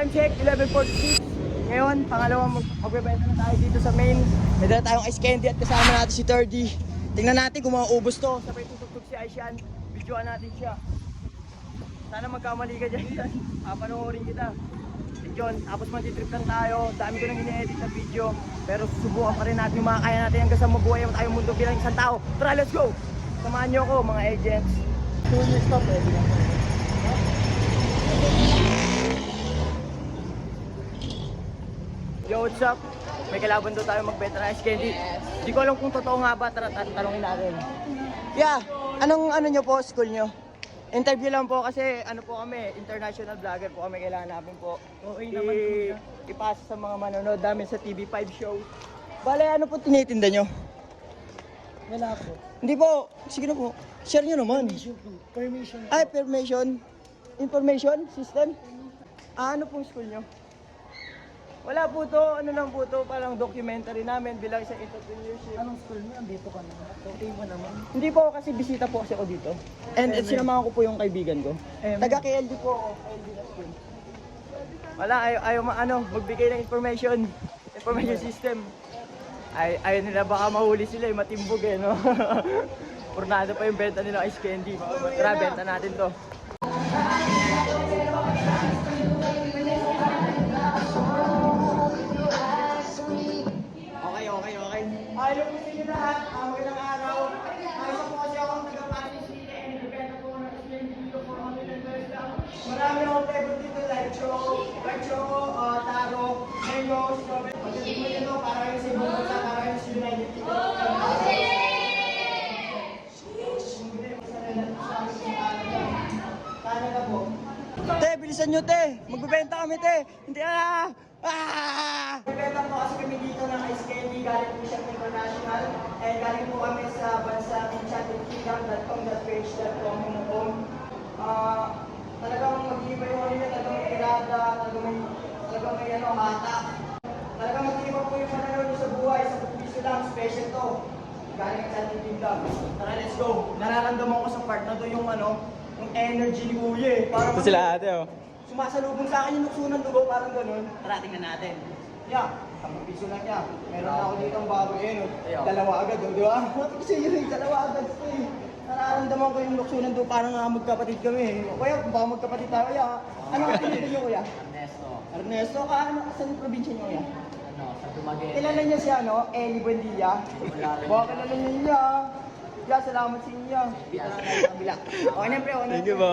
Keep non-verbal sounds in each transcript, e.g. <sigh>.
Time check, 11.46. Ngayon, pangalawang mag magbebenta na tayo dito sa main. May dala tayong ice candy at kasama natin si Thirdy. Tingnan natin kung mauubos to. Sabay tutugtog si Aishan. Videoan natin siya. Sana magkamali ka dyan. Papanoorin kita. John, tapos mag-trip lang tayo. Dami ko nang ini-edit na video. Pero susubukan pa rin natin yung mga kaya natin hanggang sa mabuhay ang tayong mundo bilang isang tao. Tara, let's go! Samahan niyo ako, mga agents. Two years stop, eh. Yo, what's up? May kalaban daw tayo magbenta ng ice candy. Di ko alam kung totoo nga ba, tara tar- tanongin natin. Yeah, anong ano nyo po, school nyo? Interview lang po kasi ano po kami, international vlogger po kami, kailangan namin po Okay naman po siya. ipasa sa mga manonood namin sa TV5 show. Bale, ano po tinitinda nyo? Wala po. Hindi po, sige na po, share nyo naman. Permission po. Permission. Ay, permission, information system? Ah, ano pong school nyo? Wala po to, ano lang po to, parang documentary namin bilang sa entrepreneurship. Anong school mo? Andito ka na. Okay mo naman. Hindi po kasi bisita po kasi ako dito. And Eh, sinamahan ko po yung kaibigan ko. Eh, Taga KLD po ako, KLD na school. Wala, ayaw, ayaw ma- ano, magbigay ng information, <laughs> information system. Ay, ayaw nila baka mahuli sila, eh, matimbog eh, no? <laughs> Purnado pa yung benta nila ice candy. Tara, benta natin to. Bilisan nyo te. Magbebenta kami te. Hindi ah. Ah! Magbebenta po kasi kami dito ng ice candy. Galing po siya international. Eh, galing po kami sa bansa enchantedkingdom.com.ph.com yung home. Ah, talagang mag-iiba yung yun. Talagang may irada. Talagang may, talagang may ano, hatak. Talagang mag-iiba po yung pananaw nyo sa buhay. Sa piso lang, special to. Galing sa ating kingdom. Tara, let's go. Nararamdaman ko sa part na to yung ano, yung energy ni Kuya eh. Parang Ito sila ate oh. Sumasalubong sa akin yung nukso ng dugo, parang ganun. Tara, tingnan natin. Yeah, ang piso lang niya. Meron na ako dito ang bago eh, no? Ayaw. Dalawa agad, oh, di ba? <laughs> Kasi yun eh, dalawa agad ko eh. Nararamdaman ko yung nukso ng dugo, parang nga magkapatid kami eh. O Kaya, baka magkapatid tayo, kaya. Ano ang pinito niyo, kuya? Ernesto, Ernesto, ka, ano, saan yung probinsya niyo, kuya? ano, sa Dumaguete. Kilala niya si ano, Eli Buendia. Baka kilala niya niya. Yeah, salamat sa inyo. Dito na tayo sa kabila. Okay na, pre. Okay na. Thank you po.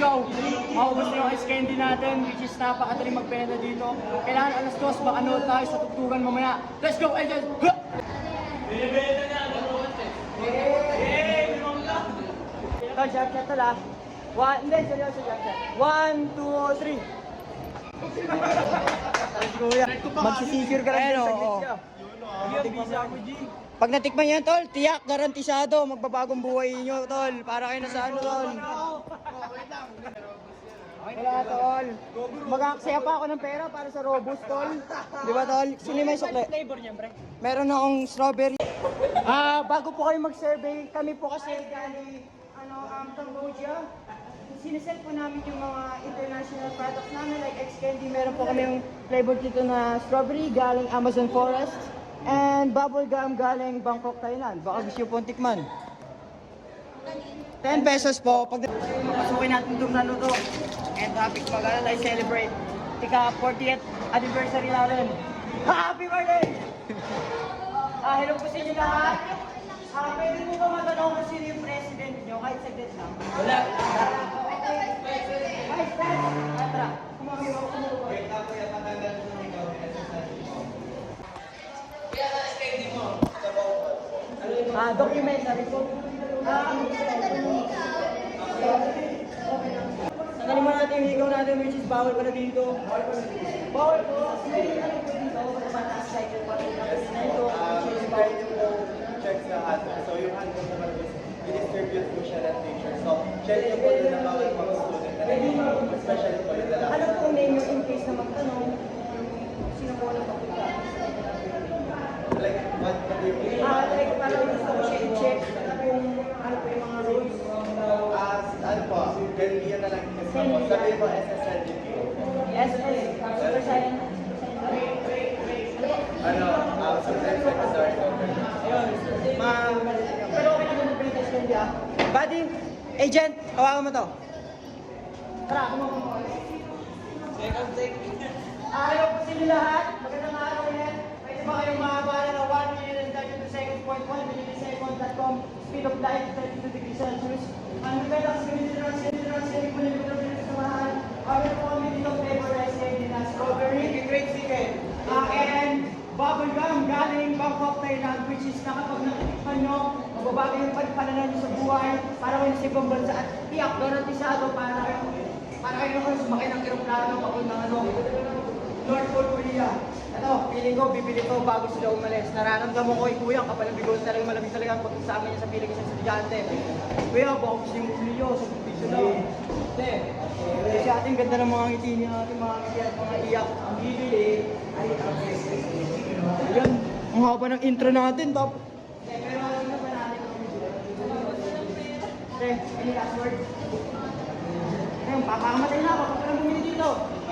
Let's go! Maubos na yung ice candy natin, which is napakadaling magbenta dito. Kailangan alas dos, baka nood tayo sa tugtugan mamaya. Let's go, agents! Huh! Ito, jump shot to la. One, hindi, seryoso jump shot. One, two, three. Let's go, ya. Magsisecure ka lang din sa glitch niya. Pag natikman yan, tol, tiyak, garantisado, magbabagong buhay nyo, tol. Para kayo na sa ano, tol. Wala, tol. Mag-aaksaya pa ako ng pera para sa Robust, tol. Di ba, tol? Sino may sukle? Meron akong strawberry. Ah, bago po kayo mag-survey, kami po kasi galing ano, um, Cambodia. Sinesend po namin yung mga international products namin like X Candy. Meron po kami yung flavor dito na strawberry galing Amazon Forest. And bubble gum galing Bangkok, Thailand. Baka gusto nyo pong tikman. 10 pesos po. Pag Papasukin natin itong naluto. And topic, magana tayo celebrate. Ika 40th anniversary natin. Happy birthday! <laughs> Ah, hello po sa inyo lahat. Ah, pwede mo ba matanong kung sino yung president nyo? Kahit saglit lang. Wala. Vice President. Tara. Kumami mo. Wait, ako yung matanggal sa ikaw. Ah, documentary po. Tanggalin mo natin yung higaw natin which is bawal pa na dito. Bawal pa na dito. Bawal po. May ano mataas pa na ito. Is bawal po. checks na handbook. So yung handbook naman is i-distribute po siya ng teacher. So check po na bawat mga student na nag especially po yung lalaki. Po name yung in case na magtanong sino po na papunta? Like, what? Ah, like parang gusto ko siya i-check kung ano po yung mga rules. As, ano po, ganun na lang. Kasi sabi mo SSLDP. SS, Super Science. Ano, um, sometimes secondary Ayun. Ma, pero okay naman mag-practice ka hindi ah. Buddy, agent, hawakan mo to. Tara, kumawa mo. Second take. Ayaw po sila lahat. Magandang araw ulit. Pwede ba kayong makabala ng 1 minute and 32 seconds point 1 millisecond.com speed of light 32 degrees Celsius. Ang ganito na kasi ganito na ganito na ganito sa mahal. Ayaw po kami dito favorite candy na strawberry. Great secret. Ah, and bubble gum galing Bangkok, Thailand which is na kapag nakitikman nyo, magbabago yung pananaw nyo sa buhay para kayo sa ibang bansa at tiyak garantisado para kayo para kayo naman sumakay ng aeroplano papuntang ano, North Korea. Ito, feeling ko, bibili ko bago sila umalis. Nararamdaman ko, eh, kuya, kapal ang bigon talagang malamig talaga ang pagkasama niya sa piling isang estudyante. Kuya, baka gusto yung ulo niyo, sa piso lang. Hindi. Kasi ating ganda ng mga ngiti niya, ating mga ngiti at mga iyak. Ang bibili ay ang Ayan, ang haba ng intro natin, top. Pero ano ba natin? Okay, any last word? Ayun, papakamatay na ako. Kapag bumili dito.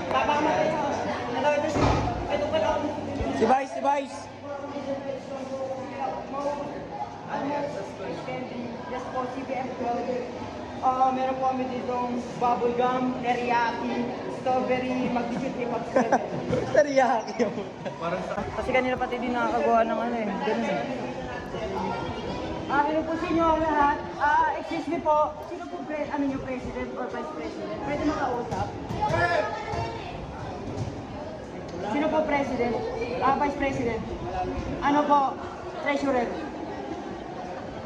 Papakamatay na ako. Ito, ito si... Ito pala ako. Si Yes po, CBF Ah, meron po kami ditong bubble gum, teriyaki, strawberry, mag-digit hip hop Teriyaki yung Kasi kanina pati din nakakagawa ng ano eh. Ganun eh. Ah, hello po sa inyo lahat. Ah, excuse me po. Sino po pre ano yung president or vice president? Pwede makausap? Sino po president? Ah, vice president. Ano po? Treasurer.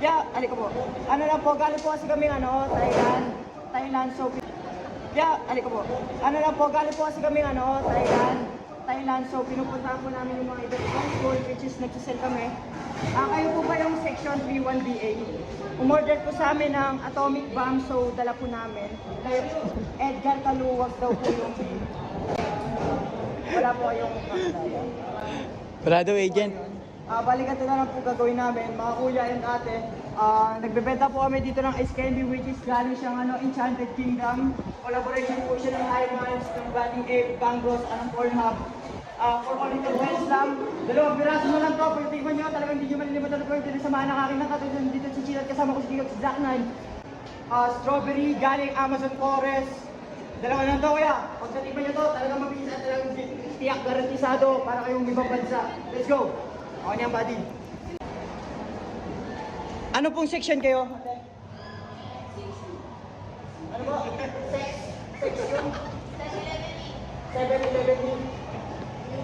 Yeah, aliko po. Ano lang po, galing po kasi kami ano, Thailand. Thailand, so... Yeah, aliko po. Ano lang po, galing po kasi kami ano, Thailand. Thailand, so pinupuntahan po namin yung mga ibang school, which is nagsisend kami. Ah, kayo po ba yung section 31BA? Umorder po sa amin ng atomic bomb, so dala po namin. Edgar Kaluwag daw po yung Wala po kayong daw <laughs> agent. Ah, balikan ito na lang po gagawin namin, mga kuya and ate. Ah, nagbebenta po kami dito ng ice candy which is galing siyang ano, Enchanted Kingdom. Collaboration po siya ng High Minds, ng Galing Ape, Bangos, anong Pornhub. Ah, for only 2 pesos lang. Dalawang piraso na lang to. Pag tingnan nyo, talagang hindi nyo malilimutan na po yung pinasamahan ng aking nakatulong dito Chile at kasama ko si Kiko at si Zack Nine. Ah, strawberry galing Amazon Forest. Dalawa lang to kuya. Pag natikman nyo to, talagang mabilis at talagang tiyak garantisado para kayong ibang bansa. Let's go! Ako niyan, buddy. Ano pong section kayo? Ano ba? Section? 7-11E.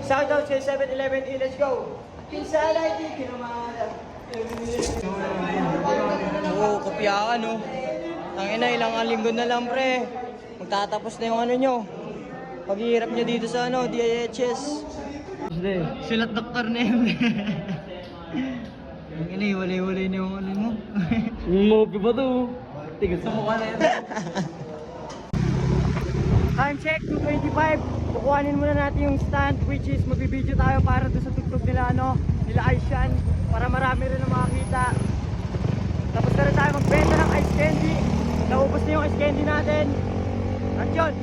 Shout out sa 7-11E. Let's go! Pinsalay di kinamada. Oo, kopyahan no. Ang ina, ilang linggo na lang pre. Magtatapos na yung ano nyo. Paghihirap nyo dito sa ano, DIHS. Sulat doktor na yun. Ang ina, walay-walay na yung ano mo. <laughs> Movie ba to? Tigil sa mukha na yan. Time check, 2.25. Kukuhanin muna natin yung stand which is magbibideo tayo para doon sa tugtog nila ano, nila Aishan para marami rin na makakita. Tapos na rin tayo magbenta ng ice candy. Naubos na yung ice candy natin. At yun,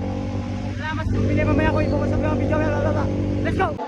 pili mamaya ko ibubasag yung video. Let's go!